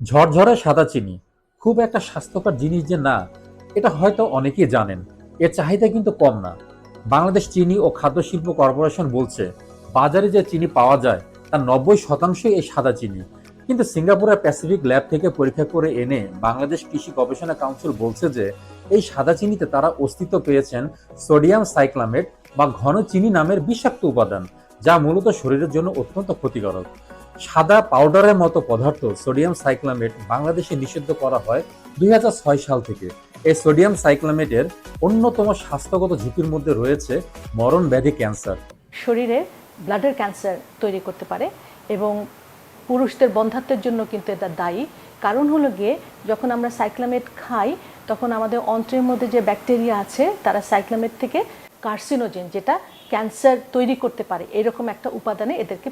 ঝরঝরে সাদা চিনি। খুব একটা স্বাস্থ্যকর জিনিস যে না, এটা হয়তো অনেকেই জানেন। এর চাহিদা কিন্তু কম না। বাংলাদেশ চিনি ও খাদ্য শিল্প কর্পোরেশন বলছে, বাজারে যে চিনি পাওয়া যায়, তার নব্বই শতাংশই এই সাদা চিনি। কিন্তু সিঙ্গাপুরের প্যাসিফিক ল্যাব থেকে পরীক্ষা করে এনে বাংলাদেশ কৃষি গবেষণা কাউন্সিল বলছে যে, এই সাদা চিনিতে তারা অস্তিত্ব পেয়েছেন সোডিয়াম সাইক্লামেট বা ঘন চিনি নামের বিষাক্ত উপাদান, যা মূলত শরীরের জন্য অত্যন্ত ক্ষতিকারক। সাদা পাউডারের মতো পদার্থ সোডিয়াম সাইক্লামেট বাংলাদেশে নিষিদ্ধ করা হয় দুই হাজার ছয় সাল থেকে। এই সোডিয়াম সাইক্লামেটের অন্যতম স্বাস্থ্যগত ঝুঁকির মধ্যে রয়েছে মরণ ব্যাধি ক্যান্সার শরীরে ব্লাডের ক্যান্সার তৈরি করতে পারে এবং পুরুষদের বন্ধাত্বের জন্য কিন্তু এটা দায়ী। কারণ হলো গিয়ে যখন আমরা সাইক্লামেট খাই, তখন আমাদের অন্ত্রের মধ্যে যে ব্যাকটেরিয়া আছে, তারা সাইক্লামেট থেকে কার্সিনোজেন যেটা ক্যান্সার তৈরি করতে পারে, এরকম একটা উপাদানে এদেরকে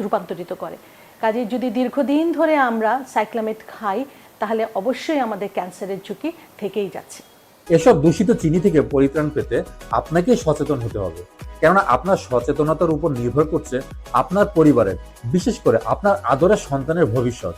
রূপান্তরিত করে। কাজে যদি দীর্ঘদিন ধরে আমরা সাইক্লামেট খাই, তাহলে অবশ্যই আমাদের ক্যান্সারের ঝুঁকি থেকেই যাচ্ছে। এসব দূষিত চিনি থেকে পরিত্রাণ পেতে আপনাকে সচেতন হতে হবে। কেননা আপনার সচেতনতার উপর নির্ভর করছে আপনার পরিবারের, বিশেষ করে আপনার আদরের সন্তানের ভবিষ্যৎ।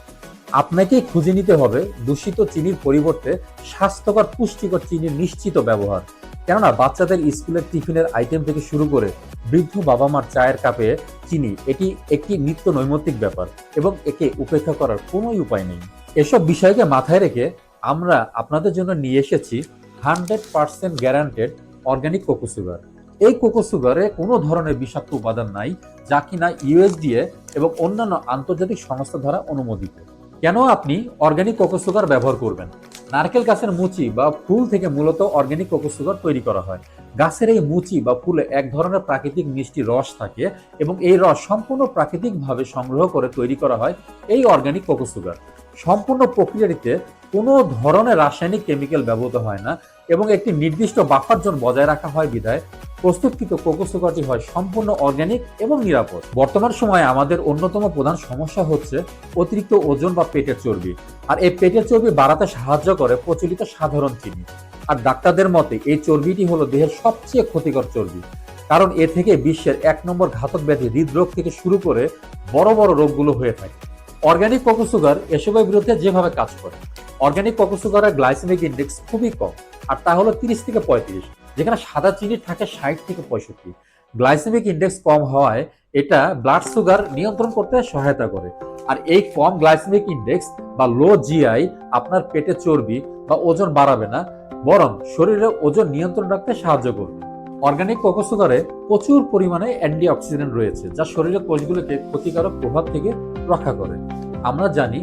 আপনাকেই খুঁজে নিতে হবে দূষিত চিনির পরিবর্তে স্বাস্থ্যকর পুষ্টিকর চিনির নিশ্চিত ব্যবহার। কেননা বাচ্চাদের স্কুলের টিফিনের আইটেম থেকে শুরু করে বৃদ্ধ বাবা মার চায়ের কাপে চিনি, এটি একটি নিত্য নৈমিত্তিক ব্যাপার এবং একে উপেক্ষা করার কোনোই উপায় নেই। এসব বিষয়কে মাথায় রেখে আমরা আপনাদের জন্য নিয়ে এসেছি hundred percent guaranteed organic coco sugar. এই কোকো সুগারে কোনো ধরনের বিষাক্ত উপাদান নাই, যা কিনা ইউএসডিএ এবং অন্যান্য আন্তর্জাতিক সংস্থা দ্বারা অনুমোদিত। কেন আপনি অর্গ্যানিক কোকো সুগার ব্যবহার করবেন? নারকেল গাছের মুচি বা ফুল থেকে মূলত অর্গ্যানিক কোকো সুগার তৈরি করা হয়। গাছের এই মুচি বা ফুলে এক ধরনের প্রাকৃতিক মিষ্টি রস থাকে এবং এই রস সম্পূর্ণ প্রাকৃতিকভাবে সংগ্রহ করে তৈরি করা হয় এই অর্গ্যানিক কোকো সুগার সম্পূর্ণ প্রক্রিয়াটিতে কোনো ধরনের রাসায়নিক কেমিক্যাল ব্যবহৃত হয় না এবং একটি নির্দিষ্ট বাফার জোন বজায় রাখা হয় বিধায় প্রস্তুতকৃত কোকো সুগারটি হয় সম্পূর্ণ অর্গানিক এবং নিরাপদ। বর্তমান সময়ে আমাদের অন্যতম প্রধান সমস্যা হচ্ছে অতিরিক্ত ওজন বা পেটের চর্বি। আর এই পেটের চর্বি বাড়াতে সাহায্য করে প্রচলিত সাধারণ চিনি। আর ডাক্তারদের মতে এই চর্বিটি হলো দেহের সবচেয়ে ক্ষতিকর চর্বি। কারণ এ থেকে বিশ্বের এক নম্বর ঘাতক ব্যাধি হৃদরোগ থেকে শুরু করে বড় বড় রোগগুলো হয়ে থাকে। অর্গানিক কোকো সুগার এসবের বিরুদ্ধে যেভাবে কাজ করে। অর্গানিক কোকো সুগারের গ্লাইসেমিক ইন্ডেক্স খুবই কম। আর তা হলো তিরিশ থেকে পঁয়ত্রিশ, যেখানে সাদা চিনির থাকে ষাট থেকে পঁয়ষট্টি। গ্লাইসেমিক ইন্ডেক্স কম হওয়ায় এটা ব্লাড সুগার নিয়ন্ত্রণ করতে সহায়তা করে। আর এই কম গ্লাইসেমিক ইন্ডেক্স বা লো জিআই আপনার পেটে চর্বি বা ওজন বাড়াবে না, বরং শরীরে ওজন নিয়ন্ত্রণ রাখতে সাহায্য করবে। অর্গানিক কোকো সুগারে প্রচুর পরিমাণে অ্যান্টি অক্সিডেন্ট রয়েছে, যা শরীরের কোষগুলোকে ক্ষতিকারক প্রভাব থেকে রক্ষা করে। আমরা জানি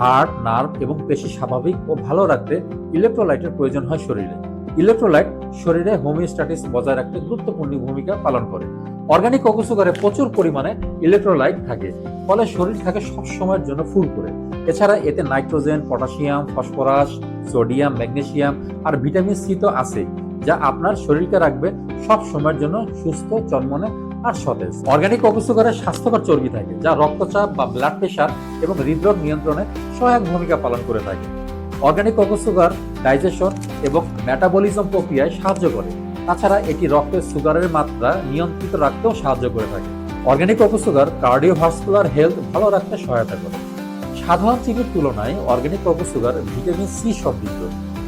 হার্ট নার্ভ এবং পেশি স্বাভাবিক ও ভালো রাখতে ইলেকট্রোলাইটের প্রয়োজন হয় শরীরে। ইলেকট্রোলাইট শরীরে হোমিওস্ট্যাটিস বজায় রাখতে গুরুত্বপূর্ণ ভূমিকা পালন করে। অর্গানিক কোকো সুগারে প্রচুর পরিমাণে ইলেকট্রোলাইট থাকে, ফলে শরীর থাকে সব সময়ের জন্য ফুল করে। এছাড়া এতে nitrogen, potassium, phosphorus, sodium, magnesium আর ভিটামিন সি তো আছে যা আপনার শরীরকে রাখবে সব সময়ের জন্য সুস্থ চনমনে আর সতেজ অর্গানিক কোকো স্বাস্থ্যকর চর্বি থাকে, যা রক্তচাপ বা ব্লাড প্রেশার এবং হৃদরোগ নিয়ন্ত্রণে সহায়ক ভূমিকা পালন করে থাকে। অর্গানিক সুগার ডাইজেশন এবং মেটাবলিজম প্রক্রিয়ায় সাহায্য করে। তাছাড়া এটি রক্তের সুগারের মাত্রা নিয়ন্ত্রিত রাখতেও সাহায্য করে থাকে। অর্গানিক সুগার কার্ডিওভাস্কুলার হেলথ ভালো রাখতে সহায়তা করে। সাধারণ চিনির তুলনায় অর্গানিক সুগার ভিটামিন সি সমৃদ্ধ,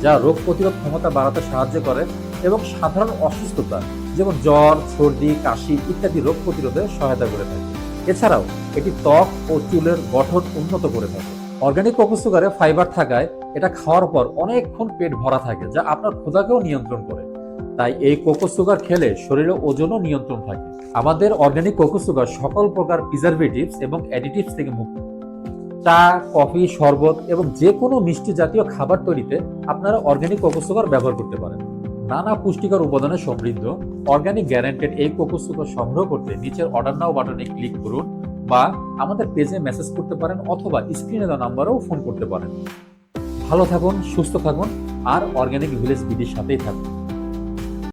যা রোগ প্রতিরোধ ক্ষমতা বাড়াতে সাহায্য করে এবং সাধারণ অসুস্থতা, যেমন জ্বর, সর্দি, কাশি ইত্যাদি রোগ প্রতিরোধে সহায়তা করে থাকে। এছাড়াও এটি ত্বক ও চুলের গঠন উন্নত করে থাকে। অর্গানিক সুগারে ফাইবার থাকায় এটা খাওয়ার পর অনেকক্ষণ পেট ভরা থাকে, যা আপনার ক্ষুধাকেও নিয়ন্ত্রণ করে। তাই এই কোকো সুগার খেলে শরীরে ওজনও নিয়ন্ত্রণ থাকে। আমাদের অর্গানিক কোকো সুগার সকল প্রকার প্রিজারভেটিভস এবং অ্যাডিটিভস থেকে মুক্ত। চা, কফি, শরবত এবং যে কোনো মিষ্টি জাতীয় খাবার তৈরিতে আপনারা অর্গানিক কোকো সুগার ব্যবহার করতে পারেন। নানা পুষ্টিকর উপাদানে সমৃদ্ধ অর্গানিক গ্যারান্টেড এই কোকো সুপার সংগ্রহ করতে নিচের অর্ডার নাও বাটনে ক্লিক করুন বা আমাদের পেজে মেসেজ করতে পারেন অথবা স্ক্রিনে দেওয়া নাম্বারেও ফোন করতে পারেন। ভালো থাকুন, সুস্থ থাকুন, আর অর্গানিক ভিলেজ বিধির সাথেই থাকুন।